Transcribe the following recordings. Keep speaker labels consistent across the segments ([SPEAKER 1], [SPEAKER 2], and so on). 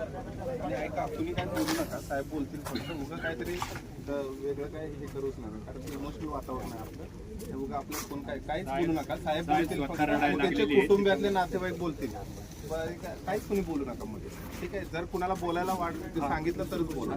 [SPEAKER 1] तुम्ही काय बोलू नका साहेब बोलतील फक्त. उगं काहीतरी वेगळं काय हे करूच नका कारण इमोशनल वातावरण आहे आपलं. ते उगं आपलं कोण काय काहीच बोलू नका. साहेब बोलतील फक्त. त्यांचे कुटुंबियातले नातेवाईक बोलतील. बरं, का- काहीच कुणी बोलू नका मध्ये ठीक आहे जर कुणाला बोलायला वाट सांगितलं तरच बोला.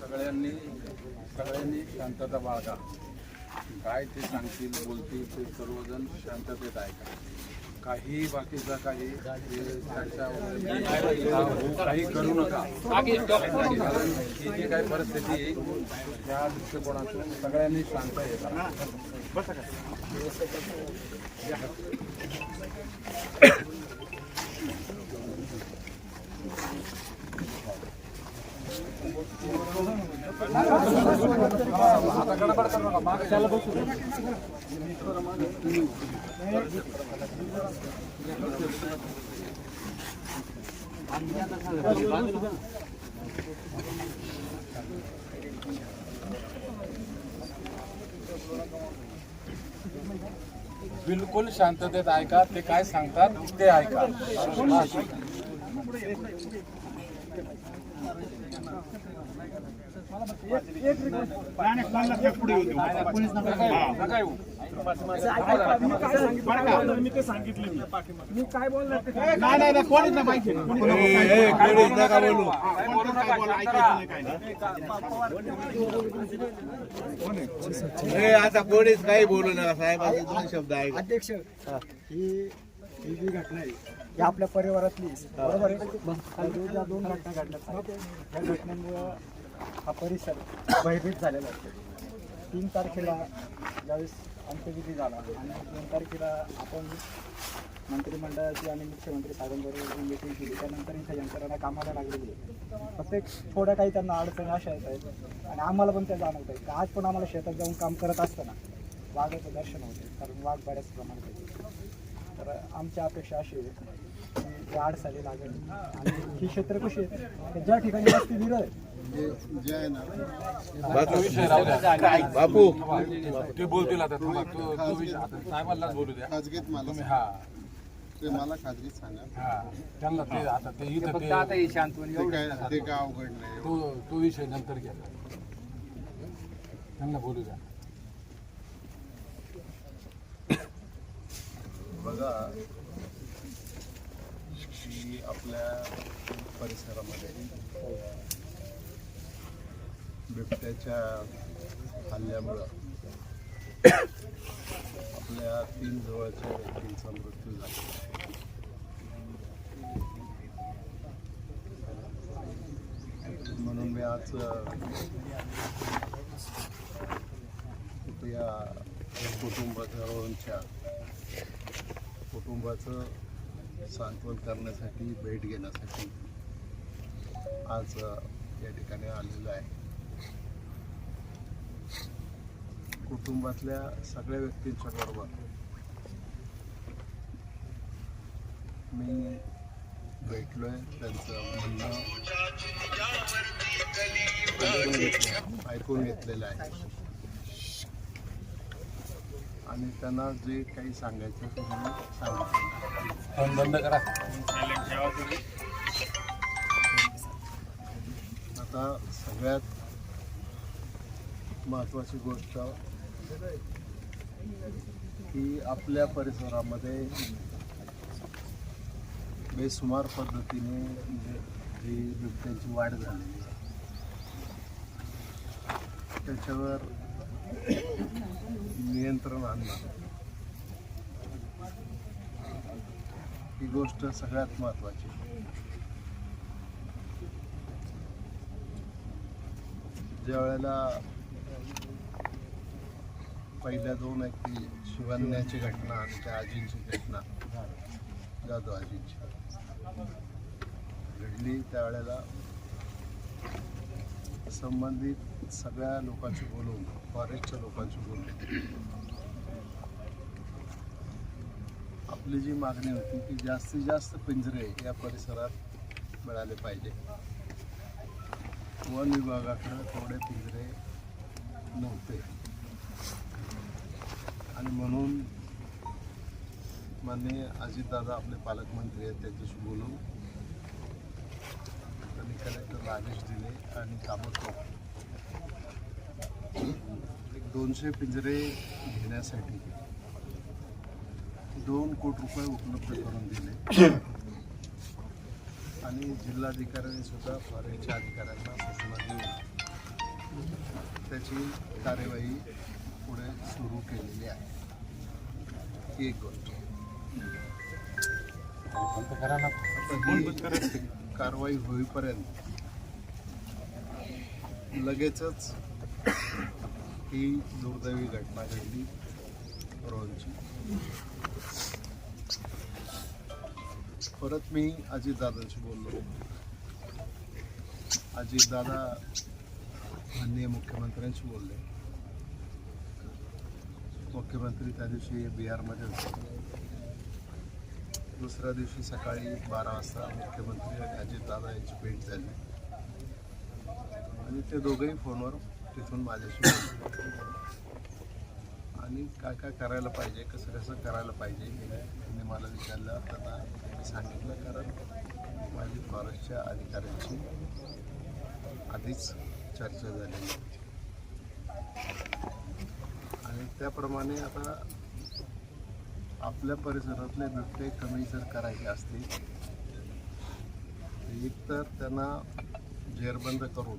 [SPEAKER 2] सगळ्यांनी सगळ्यांनी शांतता बाळगा. काय ते सांगतील बोलतील ते सर्वजण शांततेत ऐका काही बाकीचा काही चर्चा वगैरे काही करू नका. कारण ही जी काही परिस्थिती त्या दृष्टिकोनातून सगळ्यांनी सांगता येतात. बिलकुल शांततेत ऐका ते काय सांगतात ते ऐका.
[SPEAKER 3] मी ते सांगितलं मी. काय बोलणार
[SPEAKER 1] नाही नाही कोणीच नाही कोणी
[SPEAKER 4] आता कोणीच काही बोलू नका साहेब दोन शब्द आहे
[SPEAKER 3] अध्यक्ष ही ही जी घटना आहे ही आपल्या परिवारातली. बरोबर आहे? ज्या दोन घटना घडल्या त्या घटनेमुळं हा परिसर भयभीत झालेला आहे. तीन तारखेला ज्यावेळेस अंत्यविधी झाला आणि दोन तारखेला आपण मंत्रिमंडळाची आणि मुख्यमंत्री साहेबांबरोबर मिटिंग केली. त्यानंतर इथे यंत्रणा कामाला लागलेली आहे. फक्त एक थोड्या काही त्यांना अडचणी अशा येत आहेत आणि आम्हाला पण त्या जाणवत आहेत. आज पण आम्हाला शेतात जाऊन काम करत असताना वाघाचं दर्शन होते कारण वाघ बऱ्याच प्रमाणात तर आमच्या अपेक्षा अशी आहे आडसाली लागेल. आणि ही क्षेत्र कशी आहेत की ज्या ठिकाणी जास्ती विरळ आहे.
[SPEAKER 4] बापू.
[SPEAKER 2] ते बोलतील आता आता साहेबांनाच बोलू द्या.
[SPEAKER 5] खाजगीत मला
[SPEAKER 2] तुम्ही हा.
[SPEAKER 5] ते मला खाजगीत सांगा
[SPEAKER 2] हा. त्यांना ते आता ते इथं ते
[SPEAKER 5] ते काय ते काय अवघड नाही.
[SPEAKER 2] तो तो विषय नंतर घ्या. त्यांना बोलू द्या.
[SPEAKER 5] बघा की आपल्या परिसरामध्ये बिबट्याच्या हल्ल्यामुळं आपल्या तीन जवळच्या व्यक्तींचा मृत्यू झाला. म्हणून मी आज या कुटुंबाच्या कुटुंबाचं सांत्वन करण्यासाठी भेट घेण्यासाठी आज या ठिकाणी आलेलो आहे. कुटुंबातल्या सगळ्या व्यक्तींच्या बरोबर मी भेटलो आहे त्यांचं म्हणणं ऐकून घेतलेलं आहे. आणि त्यांना जे काही सांगायचं ते मी सांगितलं
[SPEAKER 2] फोन बंद करा.
[SPEAKER 5] आता सगळ्यात महत्त्वाची गोष्ट की आपल्या परिसरामध्ये बेसुमार पद्धतीने म्हणजे ही बिबट्यांची वाढ आहे त्याच्यावर नियंत्रण आणणं ही गोष्ट सगळ्यात महत्त्वाची. ज्या वेळेला पहिल्या दोन आहेत ती शिवन्याची घटना आणि त्या आजींची घटना जाधव आजींची. घडली त्यावेळेला संबंधित सगळ्या लोकांशी बोलून फॉरेस्टच्या लोकांशी बोलून. आपली जी मागणी होती की जास्तीत जास्त पिंजरे या परिसरात मिळाले पाहिजे. वन विभागाकडे थोडे पिंजरे नव्हते. आणि म्हणून माननीय अजितदादा आपले पालकमंत्री आहेत त्यांच्याशी बोलून त्यांनी कलेक्टरला आदेश दिले आणि ताबडतोब दोनशे पिंजरे घेण्यासाठी दोन कोटी रुपये उपलब्ध करून दिले. आणि जिल्हाधिकाऱ्यांनी सुद्धा फॉरेनच्या अधिकाऱ्यांना सूचना देऊन त्याची कार्यवाही पुढे सुरू केलेली आहे. ही एक गोष्ट. आता ही कारवाई होईपर्यंत लगेचच ही दुर्दैवी घटना घडली रोहनची. परत मी अजितदादांशी बोललो. अजितदादा माननीय मुख्यमंत्र्यांशी बोलले. मुख्यमंत्री त्या दिवशी बिहारमध्ये होते. दुसऱ्या दिवशी सकाळी बारा वाजता मुख्यमंत्री आणि अजितदादा यांची भेट झाली. आणि ते दोघंही फोनवर तिथून माझ्याशी आणि काय काय करायला पाहिजे कसं कसं करायला पाहिजे हे त्यांनी मला विचारलं. त्यांना मी सांगितलं कारण माझी फॉरेस्टच्या अधिकाऱ्यांची आधीच चर्चा झालेली आणि त्याप्रमाणे आता आपल्या परिसरातले बिबटे कमी जर करायचे असतील एक तर त्यांना जेरबंद करून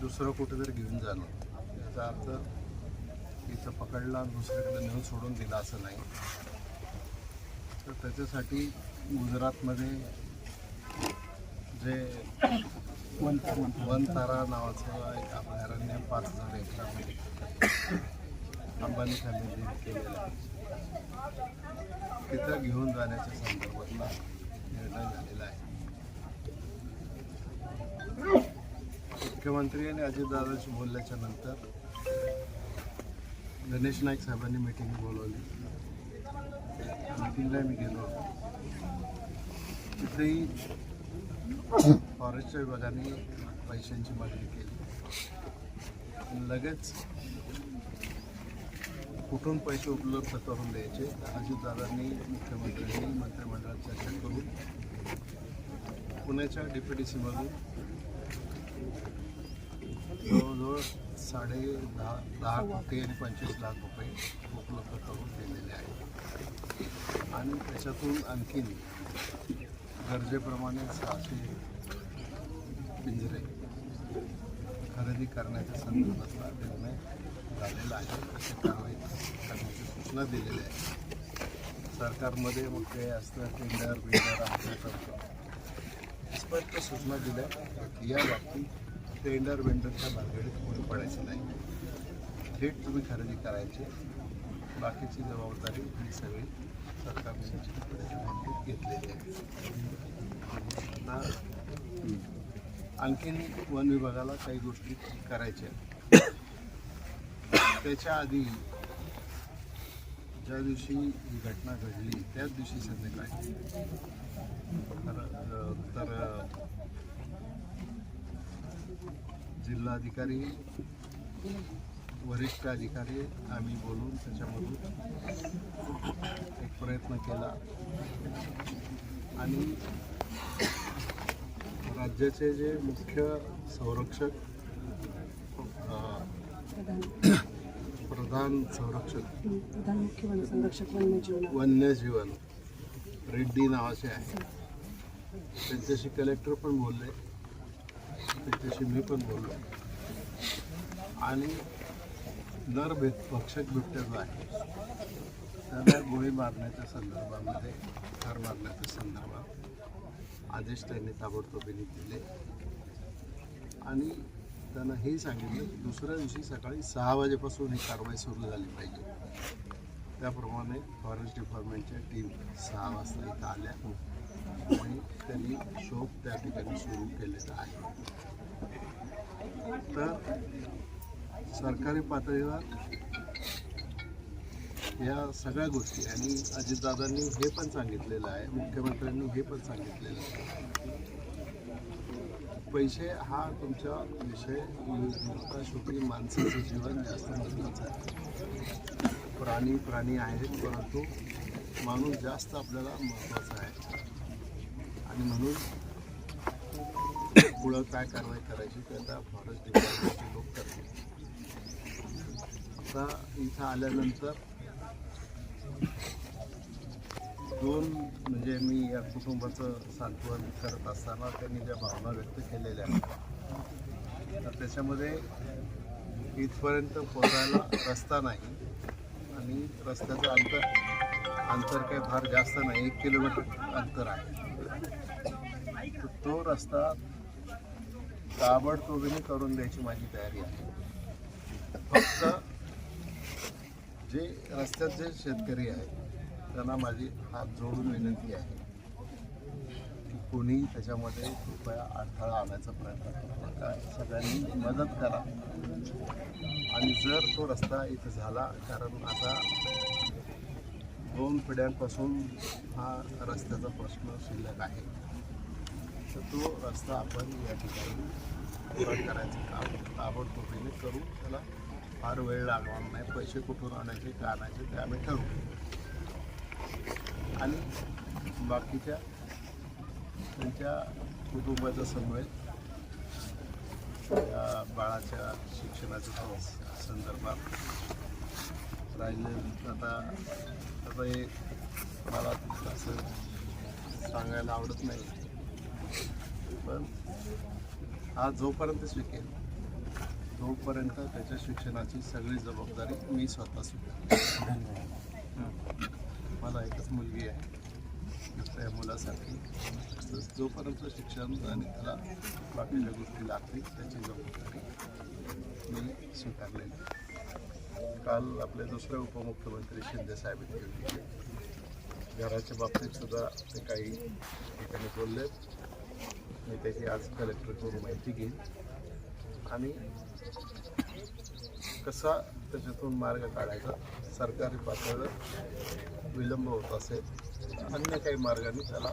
[SPEAKER 5] दुसरं कुठेतरी घेऊन जाणं. याचा अर्थ इथं पकडला आणि दुसरीकडे नेऊन सोडून दिला असं नाही. तर त्याच्यासाठी गुजरातमध्ये जे वन वनतारा नावाचं एक अभयारण्य पाच हजार एकरामध्ये अंबानी खाली केलेलं आहे. तिथं घेऊन जाण्याच्या संदर्भातला निर्णय झालेला आहे. मुख्यमंत्री आणि अजितदादाशी बोलल्याच्या नंतर गणेश नाईक साहेबांनी मीटिंग बोलवली. मीटिंगला मी गेलो तिथेही फॉरेस्टच्या विभागाने पैशांची मागणी केली. लगेच कुठून पैसे उपलब्ध करून द्यायचे अजितदादांनी मुख्यमंत्र्यांनी मंत्रिमंडळात चर्चा करून पुण्याच्या डी सीमधून जवळजवळ साडे दहा दहा कोटी आणि पंचवीस लाख रुपये उपलब्ध करून दिलेले आहेत. आणि त्याच्यातून आणखीन गरजेप्रमाणे सहाशे पिंजरे खरेदी करण्याच्या संदर्भातला निर्णय झालेला आहे. अशी कारवाई करण्याची सूचना दिलेल्या आहे. सरकारमध्ये मग ते असतं टेंडर बिंडर आमच्या स्पष्ट सूचना दिल्या या बाबतीत टेंडर वेंडरच्या भानगडीत कोणी पडायचं नाही. थेट तुम्ही खरेदी करायची. बाकीची जबाबदारी ही सगळी सरकारने घेतलेली आहे. आणखीन वन विभागाला काही गोष्टी करायच्या त्याच्या आधी ज्या दिवशी ही घटना घडली त्याच दिवशी संध्याकाळी. तर जिल्हाधिकारी वरिष्ठ अधिकारी आम्ही बोलून त्याच्यामधून एक प्रयत्न केला. आणि राज्याचे जे मुख्य संरक्षक प्रधान संरक्षक वन्यजीवन रेड्डी नावाचे आहे. त्यांच्याशी कलेक्टर पण बोलले. त्याच्याशी मी पण बोललो. आणि दर भेट भक्षक बिबट्या जो आहे. त्याला गोळी मारण्याच्या संदर्भामध्ये ठार मारण्याच्या संदर्भात आदेश त्यांनी ताबडतोबीने दिले. आणि त्यांना हे सांगितलं की दुसऱ्या दिवशी सकाळी सहा वाजेपासून ही कारवाई सुरू झाली पाहिजे. त्याप्रमाणे फॉरेस्ट डिपार्टमेंटच्या टीम सहा वाजता इथं आल्या. आणि त्यांनी शोध त्या ठिकाणी सुरू केलेला आहे. तर सरकारी पातळीवर या सगळ्या गोष्टी आणि अजितदादांनी हे पण सांगितलेलं आहे मुख्यमंत्र्यांनी हे पण सांगितलेलं आहे. पैसे हा तुमचा विषय शेवटी माणसाचं जीवन जास्त महत्त्वाचं आहे. प्राणी प्राणी आहेत परंतु माणूस जास्त आपल्याला महत्त्वाचा आहे. आणि म्हणून पुढं काय कारवाई करायची ते आता फॉरेस्ट डिपार्टमेंटचे लोक करतील. आता इथं आल्यानंतर दोन म्हणजे मी या कुटुंबाचं सांत्वन करत असताना त्यांनी ज्या भावना व्यक्त केलेल्या आहेत तर त्याच्यामध्ये इथपर्यंत पोचायला रस्ता नाही आणि रस्त्याचं अंतर अंतर काही फार जास्त नाही एक किलोमीटर अंतर आहे. तर तो रस्ता ताबडतोबीने करून द्यायची माझी तयारी आहे. फक्त जे रस्त्यात जे शेतकरी आहेत त्यांना माझी हात जोडून विनंती आहे की कोणी त्याच्यामध्ये कृपया अडथळा आणायचा प्रयत्न करू नका. सगळ्यांनी मदत करा. आणि जर तो रस्ता इथं झाला कारण आता दोन पिढ्यांपासून हा रस्त्याचा प्रश्न शिल्लक आहे. तर तो रस्ता आपण या ठिकाणी करायचं काम ताबडतोबीने करू. त्याला फार वेळ लागणार नाही. पैसे कुठून आणायचे का आणायचे ते आम्ही ठरवू. आणि बाकीच्या त्यांच्या कुटुंबाचा समवेत त्या बाळाच्या शिक्षणाच्या संदर्भात राहिले. आता आता हे मला असं सांगायला आवडत नाही. पण हा जोपर्यंत शिकेल तोपर्यंत त्याच्या शिक्षणाची सगळी जबाबदारी मी स्वतः स्वीकारतो. मला एकच मुलगी आहे त्या मुलासाठी. जोपर्यंत शिक्षण आणि त्याला बाकीच्या गोष्टी लागतील त्याची जबाबदारी मी स्वीकारलेली. काल आपले दुसरे उपमुख्यमंत्री शिंदे साहेब इथे होते. घराच्या बाबतीत सुद्धा ते काही ठिकाणी बोललेत. मी त्याची आज कलेक्टरकडून माहिती घेईन. आणि कसा त्याच्यातून मार्ग काढायचा सरकारी पातळीवर विलंब होत असेल अन्य काही मार्गाने त्याला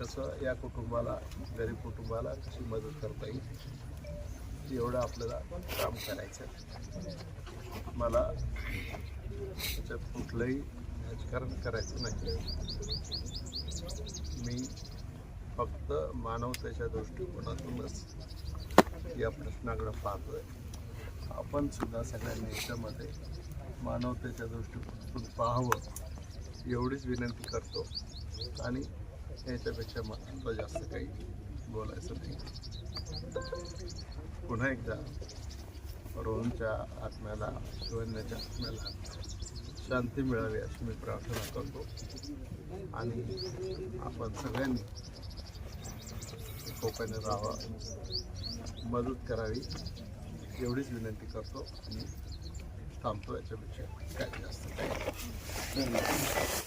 [SPEAKER 5] कसं या कुटुंबाला गरीब कुटुंबाला कशी मदत करता येईल एवढं आपल्याला काम करायचं आहे मला त्याच्यात कुठलंही राजकारण करायचं नाही. मी फक्त मानवतेच्या दृष्टिकोनातूनच या प्रश्नाकडे पाहतोय. आपण सुद्धा सगळ्यांनी याच्यामध्ये मानवतेच्या दृष्टिकोनातून पाहावं एवढीच विनंती करतो. आणि याच्यापेक्षा मला जास्त काही बोलायचं नाही. पुन्हा एकदा रोहनच्या आत्म्याला शिवण्याच्या आत्म्याला शांती मिळावी अशी मी प्रार्थना करतो. आणि आपण सगळ्यांनी कोकणी राहावं मदत करावी एवढीच विनंती करतो आणि थांबतो याच्यापेक्षा काय जास्त काही